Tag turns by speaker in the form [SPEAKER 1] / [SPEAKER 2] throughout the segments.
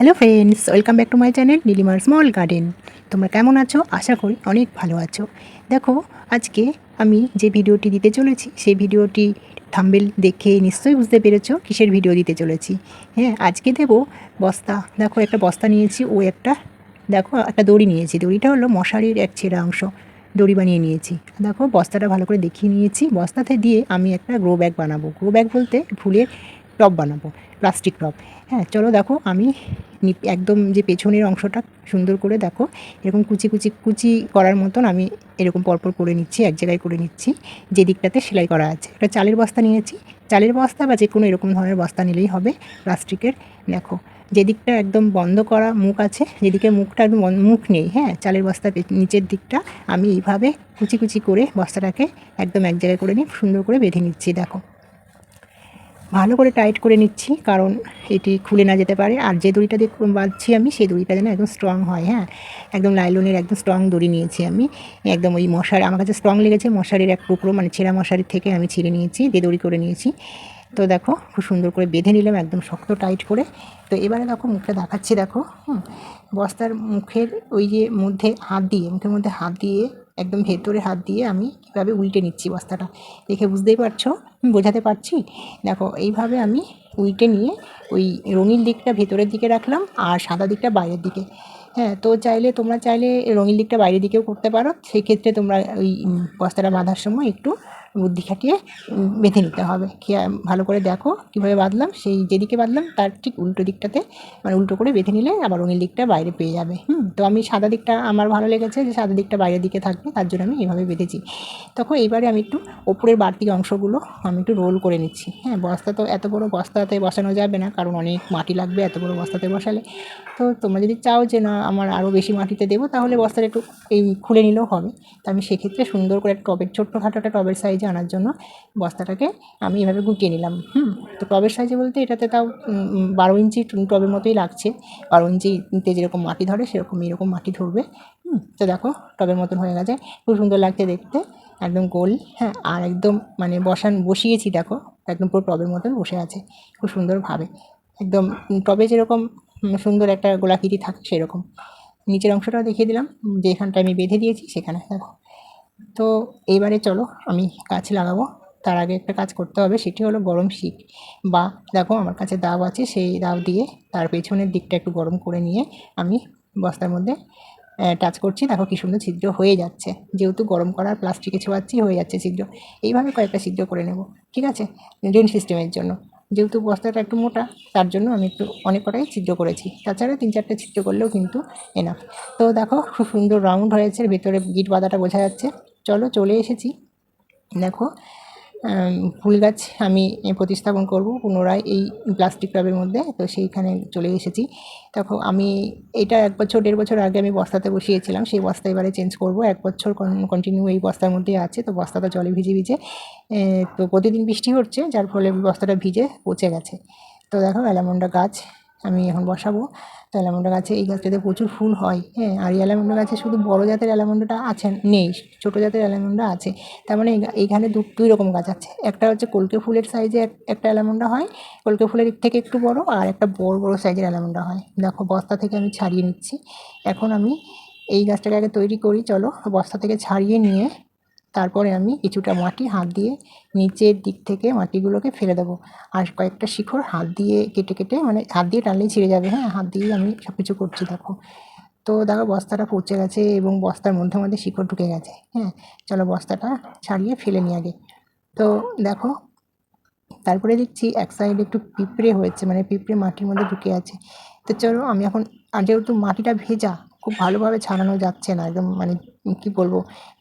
[SPEAKER 1] Hello friends welcome back to my channel নীলিমার small garden তোমরা কেমন আছো? আশা করি অনেক ভালো আছো। দেখো, আজকে আমি যে ভিডিওটি দিতে চলেছি, সেই ভিডিওটি থাম্বেল দেখে নিশ্চয়ই বুঝতে পেরেছ কিসের ভিডিও দিতে চলেছি। হ্যাঁ আজকে দেবো বস্তা। দেখো, একটা বস্তা নিয়েছি, ও একটা, দেখো, একটা দড়ি নিয়েছি। দড়িটা হলো মশারির এক ছেঁড়া অংশ। দড়ি বানিয়ে নিয়েছি। দেখো, বস্তাটা ভালো করে দেখিয়ে নিয়েছি। বস্তাতে দিয়ে আমি একটা গ্রো ব্যাগ বানাবো। গ্রো ব্যাগ বলতে ফুলের টব বানাবো প্লাস্টিক টব হ্যাঁ চলো দেখো, আমি একদম যে পেছনের অংশটা সুন্দর করে দেখো, এরকম কুচি কুচি কুচি করার মতন আমি এরকম পরপর করে নিচ্ছি, এক জায়গায় করে নিচ্ছি, যে দিকটাতে সেলাই করা আছে। একটা চালের বস্তা নিয়েছি। চালের বস্তা বা যে কোনো এরকম ধরনের বস্তা নিলেই হবে প্লাস্টিকের। দেখো যেদিকটা একদম বন্ধ করা মুখ আছে, যেদিকে মুখটা একদম মুখ নেই হ্যাঁ চালের বস্তা নিচের দিকটা আমি এইভাবে কুচি কুচি করে বস্তাটাকে একদম এক জায়গায় করে নিয়ে সুন্দর করে বেঁধে নিচ্ছি, দেখো। ভালো করে টাইট করে নিচ্ছি, কারণ এটি খুলে না যেতে পারে। আর যে দড়িটা দিয়ে বাঁধছি আমি, সেই দড়িটা যেন একদম স্ট্রং হয় হ্যাঁ? একদম লাইলনের একদম স্ট্রং দড়ি নিয়েছি আমি। একদম ওই মশারি, আমার কাছে স্ট্রং লেগেছে মশারির এক টুকরো মানে ছেঁড়া মশারির থেকে আমি ছিঁড়ে নিয়েছি দিয়ে দড়ি করে নিয়েছি। তো দেখো, খুব সুন্দর করে বেঁধে নিলাম, একদম শক্ত টাইট করে। তো এবারে দেখো, মুখটা দেখাচ্ছি, দেখো, হুম? বস্তার মুখের ওই যে মধ্যে হাত দিয়ে, মুখের মধ্যে হাত দিয়ে একদম ভেতরে হাত দিয়ে আমি কীভাবে উল্টে নিচ্ছি বস্তাটা। দেখে বুঝতেই পারছ? বোঝাতে পারছি? দেখো, এইভাবে আমি উল্টে নিয়ে ওই রঙিন দিকটা ভেতরের দিকে রাখলাম আর সাদা দিকটা বাইরের দিকে। হ্যাঁ তো চাইলে, তোমরা চাইলে রঙিন দিকটা বাইরের দিকেও করতে পারো। সেক্ষেত্রে তোমরা ওই বস্তাটা বাঁধার সময় একটু বুদ্ধি খাটিয়ে বেঁধে নিতে হবে। ভালো করে দেখো কীভাবে বাঁধলাম, সেই যেদিকে বাঁধলাম তার ঠিক উল্টো দিকটাতে মানে উল্টো করে বেঁধে নিলে আবার রঙিন দিকটা বাইরে পেয়ে যাবে। হুম, তো আমি সাদা দিকটা, আমার ভালো লেগেছে যে সাদা দিকটা বাইরের দিকে থাকবে, তার জন্য আমি এভাবে বেঁধেছি। তখন এইবারে আমি একটু ওপরের বাড়তি অংশগুলো আমি একটু রোল করে নিচ্ছি। হ্যাঁ বস্তা তো এত বড় বস্তাতে বসানো যাবে না, কারণ অনেক মাটি লাগবে এত বড় বস্তাতে বসালে। তো তোমরা যদি চাও যে না, আমার আরও বেশি মাটিতে দেবো, তাহলে বস্তাটা একটু এই খুলে নিলেও হবে। তো আমি সেক্ষেত্রে সুন্দর করে একটা টবের ছোট্টখাটো একটা টবের সাইজে আনার জন্য বস্তাটাকে আমি এভাবে গুটিয়ে নিলাম, হুম। তো টবের সাইজে বলতে এটাতে তাও বারো ইঞ্চি টবের মতোই লাগছে। বারো ইঞ্চিতে যেরকম মাটি ধরে সেরকম এরকম মাটি ধরবে, হুম। তো দেখো টবের মতন হয়ে গেছে, খুব সুন্দর লাগছে দেখতে, একদম গোল হ্যাঁ। আর একদম মানে বসান, বসিয়েছি দেখো, একদম পুরো টবের মতন বসে আছে, খুব সুন্দরভাবে। একদম টবে যেরকম সুন্দর একটা গোলাকৃতি থাকে সেরকম। নিচের অংশটাও দেখিয়ে দিলাম যেখানটা আমি বেঁধে দিয়েছি সেখানে, দেখো। তো এইবারে চলো, আমি গাছ লাগাবো। তার আগে একটা কাজ করতে হবে, সেটি হলো গরম শিক বা দেখো আমার কাছে দাও আছে, সেই দাও দিয়ে তার পেছনের দিকটা একটু গরম করে নিয়ে আমি বস্তার মধ্যে টাচ করছি। দেখো কি সুন্দর ছিদ্র হয়ে যাচ্ছে। যেহেতু গরম করার প্লাস্টিকে ছোঁয়াচ্ছি, হয়ে যাচ্ছে ছিদ্র। এইভাবে কয়েকটা ছিদ্র করে নেব, ঠিক আছে? ড্রেন সিস্টেমের জন্য। যেহেতু বস্তাটা একটু মোটা, তার জন্য আমি একটু অনেক কটাই ছিদ্র করেছি। তাছাড়া তিন চারটে ছিদ্র করলেও কিন্তু এনাফ তো দেখো, খুব সুন্দর রাউন্ড হয়েছে, ভেতরে গিট বাঁধাটা বোঝা যাচ্ছে। চলো চলে এসেছি। দেখো ফুল গাছ আমি প্রতিস্থাপন করব পুনরায় এই প্লাস্টিক টবের মধ্যে, তো সেইখানে চলে এসেছি। দেখো, আমি এটা এক বছর, দেড় বছর আগে আমি বস্তাতে বসিয়েছিলাম, সেই বস্তা এবারে চেঞ্জ করব। এক বছর কন্টিনিউ এই বস্তার মধ্যে আছে, তো বস্তাটা জলে ভিজে ভিজে তো প্রতিদিন বৃষ্টি হচ্ছে, যার ফলে বস্তাটা ভিজে পচে গেছে। তো দেখো, অ্যালামন্ডা গাছ আমি এখন বসাবো। তো অ্যালামন্ডা গাছে এই গাছটাতে প্রচুর ফুল হয় হ্যাঁ। আর এই অ্যালামন্ডা গাছে শুধু বড় জাতের অ্যালামন্ডাটা আছে, নেই। ছোটো জাতের অ্যালামন্ডা আছে। তার মানে এই এইখানে দু দুই রকম গাছ আছে। একটা হচ্ছে কলকে ফুলের সাইজে একটা অ্যালামন্ডা হয়, কলকে ফুলের থেকে একটু বড়, আর একটা বড় বড় সাইজের অ্যালামন্ডা হয়। দেখো, বস্তা থেকে আমি ছাড়িয়ে নিচ্ছি। এখন আমি এই গাছটাকে আগে তৈরি করি, চলো। বস্তা থেকে ছাড়িয়ে নিয়ে তারপরে আমি কিছুটা মাটি হাত দিয়ে নিচের দিক থেকে মাটিগুলোকে ফেলে দেবো। আর কয়েকটা শিকড় হাত দিয়ে কেটে কেটে মানে হাত দিয়ে টানলেই ছিঁড়ে যাবে হ্যাঁ? হাত দিয়ে আমি সব কিছু করছি, দেখো। তো দেখো, বস্তাটা পচে গেছে এবং বস্তার মধ্যে মধ্যে শিকড় ঢুকে গেছে হ্যাঁ? চলো বস্তাটা ছাড়িয়ে ফেলে নিই আগে। তো দেখো, তারপরে দেখছি এক সাইডে একটু পিঁপড়ে হয়েছে মানে পিঁপড়ে মাটির মধ্যে ঢুকে আছে। তো চলো, আমি এখন, আর যেহেতু মাটিটা ভেজা খুব ভালোভাবে ছাড়ানো যাচ্ছে না, একদম মানে কী বলব,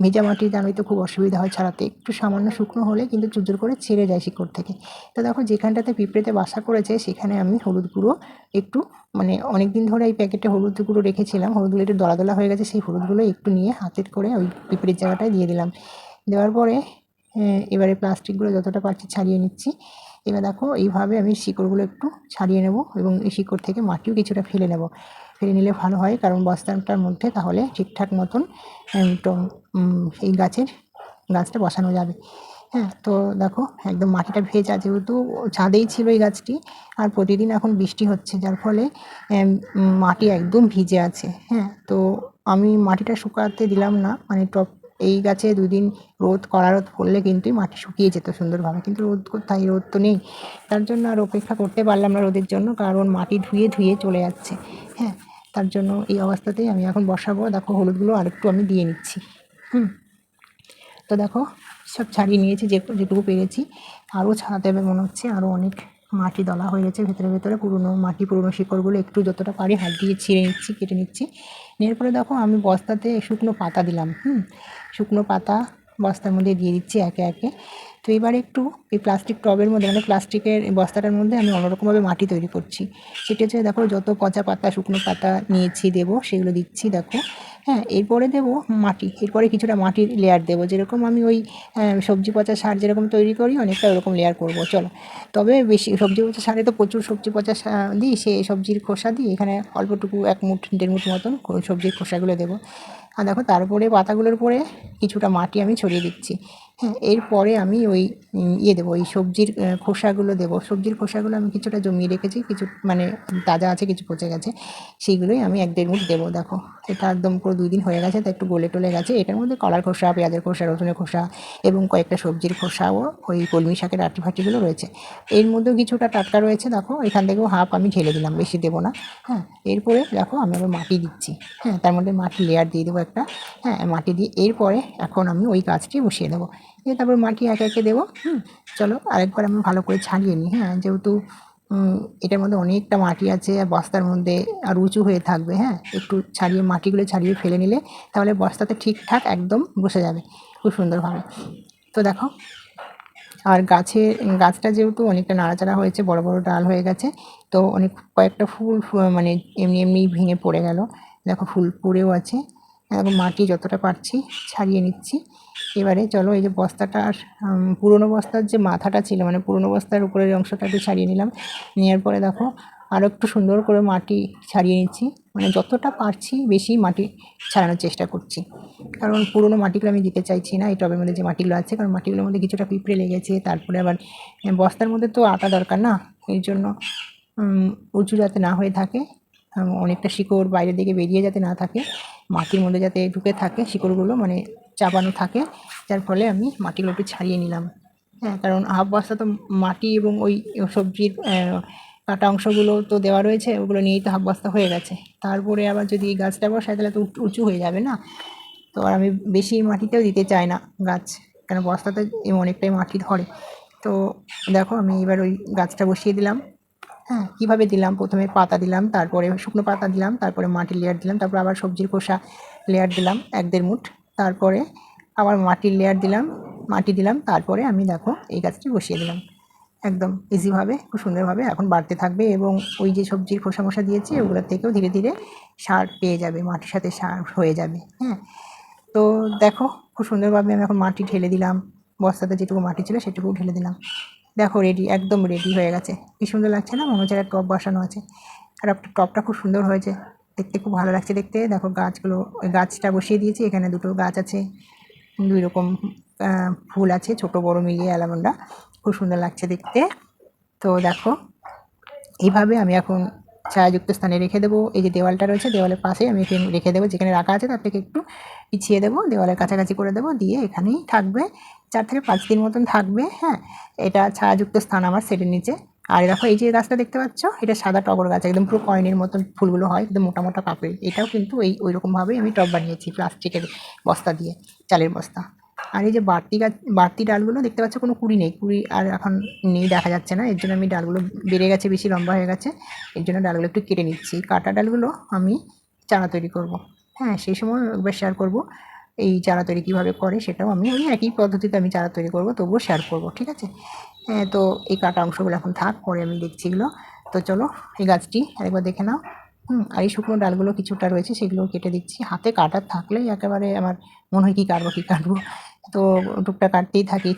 [SPEAKER 1] ভেজা মাটি জানোই তো খুব অসুবিধা হয় ছাড়াতে, একটু সামান্য শুকনো হলে কিন্তু চুজুর করে ছেড়ে যায় শিকড় থেকে। তো দেখো যেখানটাতে পিঁপড়েতে বাসা করেছে সেখানে আমি হলুদ গুঁড়ো একটু মানে অনেক দিন ধরে এই প্যাকেটে হলুদ গুঁড়ো রেখেছিলাম, হলুদগুলো একটু দলা দলা হয়ে গেছে, সেই হলুদগুলো একটু নিয়ে হাতের করে ওই পিঁপড়ের জায়গাটায় দিয়ে দিলাম। দেওয়ার পরে এবারে প্লাস্টিকগুলো যতটা পারছি ছাড়িয়ে নিচ্ছি। এবার দেখো এইভাবে আমি শিকড়গুলো একটু ছাড়িয়ে নেব এবং এই শিকড় থেকে মাটিও কিছুটা ফেলে নেব। ফেলে নিলে ভালো হয়, কারণ বস্তাটার মধ্যে তাহলে ঠিকঠাক মতন এই গাছের গাছটা বসানো যাবে। হ্যাঁ তো দেখো, একদম মাটিটা ভেজা যেহেতু ছাদেই ছিল এই গাছটি, আর প্রতিদিন এখন বৃষ্টি হচ্ছে, যার ফলে মাটি একদম ভিজে আছে। হ্যাঁ তো আমি মাটিটা শুকাতে দিলাম না মানে টপ, এই গাছে দুদিন রোদ, কড়া রোদ পড়লে কিন্তু মাটি শুকিয়ে যেত সুন্দরভাবে, কিন্তু রোদ কোথায়, রোদ তো নেই। তার জন্য আর অপেক্ষা করতে পারলাম না রোদের জন্য, কারণ মাটি ধুয়ে ধুয়ে চলে যাচ্ছে। হ্যাঁ তার জন্য এই অবস্থাতেই আমি এখন বসাবো। দেখো, হলুদগুলো আরেকটু আমি দিয়ে নিচ্ছি। হুম। তো দেখো, সব ছাড়িয়ে নিয়েছি যে যেটুকু পেরেছি। আরও ছাড়াতে হবে মনে হচ্ছে। আরও অনেক মাটি দলা হয়ে গেছে ভেতরে ভেতরে। পুরনো মাটি, পুরনো শিকড়গুলো একটু যতটা পারি হাত দিয়ে ছিঁড়ে নিচ্ছি, কেটে নিচ্ছি। নেওয়ার পরে দেখো, আমি বস্তাতে শুকনো পাতা দিলাম। হুম। শুকনো পাতা বস্তার মধ্যে দিয়ে দিচ্ছি একে একে। তো এবার একটু এই প্লাস্টিক টবের মধ্যে মানে প্লাস্টিকের বস্তাটার মধ্যে আমি অন্যরকমভাবে মাটি তৈরি করছি। সেটা হচ্ছে দেখো যত পচা পাতা শুকনো পাতা নিয়েছি দেবো সেগুলো দিচ্ছি দেখো। হ্যাঁ এরপরে দেবো মাটি। এরপরে কিছুটা মাটির লেয়ার দেবো। যেরকম আমি ওই আহ, সবজি পচা সার যেরকম তৈরি করি অনেকটা ওরকম লেয়ার করব। চলো। তবে বেশি সবজি পচা সারে তো প্রচুর সবজি পচা দিই সে সবজির খোসা দিই এখানে অল্পটুকু এক মুঠ দেড় মুঠ মতন সবজির খোসাগুলো দেবো। আর দেখো তারপরে পাতাগুলোর উপরে কিছুটা মাটি আমি ছড়িয়ে দিচ্ছি। হ্যাঁ এরপরে আমি ওই ইয়ে দেবো, ওই সবজির খোসাগুলো দেবো। সবজির খোসাগুলো আমি কিছুটা জমিয়ে রেখেছি, কিছু মানে তাজা আছে, কিছু পচে গেছে, সেইগুলোই আমি এক দেড় মুঠ দেবো, দেখো। এটা একদম পুরো দুই দিন হয়ে গেছে, তা একটু গলে টলে গেছে। এটার মধ্যে কলার খোসা, পেঁয়াজের খোসা, রসুনের খোসা এবং কয়েকটা সবজির খোসাও ওই কলমি শাকের আটি ফাটিগুলো রয়েছে। এর মধ্যেও কিছুটা টাটকা রয়েছে, দেখো। এখান থেকেও হাফ আমি ঢেলে দিলাম, বেশি দেবো না হ্যাঁ। এরপরে, দেখো, আমি আবার মাটি দিচ্ছি হ্যাঁ। তার মধ্যে মাটি লেয়ার দিয়ে দেবো একটা হ্যাঁ মাটি দিয়ে। এরপরে, এখন আমি ওই গাছটি বসিয়ে দেবো। দিয়ে তারপর মাটি একে একে দেবো। হুম। চলো আরেকবার আমি ভালো করে ছাড়িয়ে নিই হ্যাঁ? যেহেতু এটার মধ্যে অনেকটা মাটি আছে আর বস্তার মধ্যে আর উঁচু হয়ে থাকবে হ্যাঁ? একটু ছাড়িয়ে মাটিগুলো ছাড়িয়ে ফেলে নিলে তাহলে বস্তাতে ঠিকঠাক একদম বসে যাবে খুব সুন্দরভাবে। তো দেখো আর গাছে গাছটা যেহেতু অনেকটা নাড়াচাড়া হয়েছে বড় বড় ডাল হয়ে গেছে তো অনেক কয়েকটা ফুল মানে এমনি এমনি ভেঙে পড়ে গেল। দেখো ফুল পড়েও আছে। এখন মাটি যতটা পারছি ছাড়িয়ে নিচ্ছি। এবারে চলো এই যে বস্তাটার উম, পুরনো বস্তার যে মাথাটা ছিল মানে পুরনো বস্তার উপরের অংশটা একটু ছাড়িয়ে নিলাম। নেওয়ার পরে দেখো আরও একটু সুন্দর করে মাটি ছাড়িয়ে নিচ্ছি। মানে যতটা পারছি বেশি মাটি ছাড়ানোর চেষ্টা করছি। কারণ পুরনো মাটিগুলো আমি দিতে চাইছি না এই টবের মধ্যে যে মাটিগুলো আছে কারণ মাটিগুলোর মধ্যে কিছুটা পিঁপড়ে লেগেছে তারপরে আবার বস্তার মধ্যে তো আটা দরকার না এই জন্য উঁচু যাতে না হয়ে থাকে অনেকটা শিকড় বাইরের দিকে বেরিয়ে যাতে না থাকে মাটির মধ্যে যাতে ঢুকে থাকে শিকড়গুলো মানে চাপানো থাকে, যার ফলে আমি মাটিগুলো একটু ছাড়িয়ে নিলাম। হ্যাঁ কারণ হাফ বস্তা তো মাটি এবং ওই সবজির কাটা অংশগুলো তো দেওয়া রয়েছে, ওগুলো নিয়েই তো হাফ বস্তা হয়ে গেছে। তারপরে আবার যদি গাছটা বসাই, তাহলে তো উঁচু- হয়ে যাবে না? তো আর আমি বেশি মাটিতেও দিতে চাই না গাছ, কেন বস্তাতে অনেকটাই মাটি ধরে। তো দেখো, আমি এবার ওই গাছটা বসিয়ে দিলাম। হ্যাঁ কীভাবে দিলাম? প্রথমে পাতা দিলাম, তারপরে শুকনো পাতা দিলাম, তারপরে মাটির লেয়ার দিলাম, তারপর আবার সবজির খোসা লেয়ার দিলাম, এক দেড় মুঠ। তারপরে আবার মাটির লেয়ার দিলাম, মাটি দিলাম, তারপরে আমি দেখো এই গাছটি বসিয়ে দিলাম। একদম ইজিভাবে খুব সুন্দরভাবে এখন বাড়তে থাকবে এবং ওই যে সবজির খোসা মশা দিয়েছি, ওগুলোর থেকেও ধীরে ধীরে সার পেয়ে যাবে, মাটির সাথে সার হয়ে যাবে হ্যাঁ। তো দেখো, খুব সুন্দরভাবে আমি এখন মাটি ঢেলে দিলাম, বস্তাতে যেটুকু মাটি ছিল সেটুকু ঢেলে দিলাম। দেখো রেডি একদম রেডি হয়ে গেছে। কি সুন্দর লাগছে না? মনে হচ্ছে একটা টপ বসানো আছে। আর একটা টপটা খুব সুন্দর হয়েছে। দেখতে খুব ভালো লাগছে দেখতে। দেখো গাছগুলো, ওই গাছটা বসিয়ে দিয়েছি। এখানে দুটো গাছ আছে। দুই রকম ফুল আছে, ছোট, বড় মিলিয়ে অ্যালামন্ডা খুব সুন্দর লাগছে দেখতে। তো দেখো, এইভাবে আমি এখন ছায়াযুক্ত স্থানে রেখে দেবো। এই যে দেওয়ালটা রয়েছে, দেওয়ালের পাশে আমি এখানে রেখে দেবো। যেখানে রাখা আছে তার থেকে একটু পিছিয়ে দেবো। দেওয়ালের কাছাকাছি করে দেবো। দিয়ে এখানেই থাকবে। চার থেকে পাঁচ দিন মতন থাকবে হ্যাঁ? এটা ছায়াযুক্ত স্থান আমার সেটের নিচে। আর দেখো এই যে গাছটা দেখতে পাচ্ছ, এটা সাদা টগর গাছ, একদম পুরো কয়েনের মতন ফুলগুলো হয়, একদম মোটা মোটা কাপড়ের। এটাও কিন্তু এই, ওই রকমভাবেই আমি টব বানিয়েছি প্লাস্টিকের বস্তা দিয়ে, চালের বস্তা। আর এই যে বাড়তি গাছ, বাড়তি ডালগুলো দেখতে পাচ্ছ কোনো কুড়ি নেই। কুড়ি আর এখন নেই, দেখা যাচ্ছে না। এর জন্য আমি ডালগুলো বেড়ে গেছে, বেশি লম্বা হয়ে গেছে। এর জন্য ডালগুলো একটু কেটে নিচ্ছি। কাটা ডালগুলো আমি চারা তৈরি করব। হ্যাঁ সেই সময় একবার শেয়ার করব। এই চারা তৈরি কীভাবে করে সেটাও আমি ওই একই পদ্ধতিতে আমি চারা তৈরি করব, তবুও শেয়ার করব, ঠিক আছে? হ্যাঁ তো এই কাটা অংশগুলো এখন থাক, পরে আমি দেখছি এগুলো। তো চলো, এই গাছটি আরেকবার দেখে নাও। হুম, আর এই শুকনো ডালগুলো কিছুটা রয়েছে সেগুলো কেটে দিচ্ছি। হাতে কাটার থাকলেই একেবারে আমার মনে হয় কী কাটবো কী কাটবো? তো টুকটা কাটতেই থাকি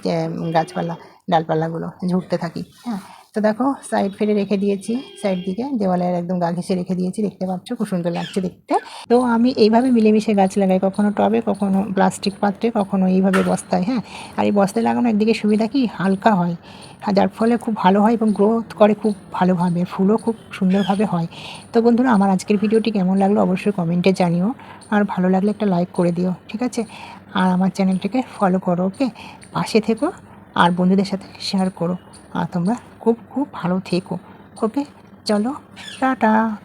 [SPEAKER 1] গাছপালা, ডালপালাগুলো ঝুঁকতে থাকি হ্যাঁ। তো দেখো সাইড ফেলে রেখে দিয়েছি সাইড দিকে। দেওয়ালের একদম গা ঘেসে রেখে দিয়েছি, দেখতে পাচ্ছ, খুব সুন্দর লাগছে দেখতে। তো আমি এইভাবে মিলেমিশে গাছ লাগাই, কখনো টবে, কখনো প্লাস্টিক পাত্রে, কখনো এইভাবে বস্তায় হ্যাঁ? আর এই বস্তায় লাগানো একদিকে সুবিধা কি? হালকা হয়। আর যার ফলে খুব ভালো হয় এবং গ্রোথ করে খুব ভালোভাবে, ফুলও খুব সুন্দরভাবে হয়। তো বন্ধুরা, আমার আজকের ভিডিওটি কেমন লাগল অবশ্যই কমেন্টে জানিও। আর ভালো লাগলে একটা লাইক করে দিও, ঠিক আছে? আর আমার চ্যানেলটিকে ফলো করো ওকে পাশে থেকো আর বন্ধুদের সাথে শেয়ার করো। আর তোমরা খুব খুব ভালো থেকো। ওকে চলো টাটা।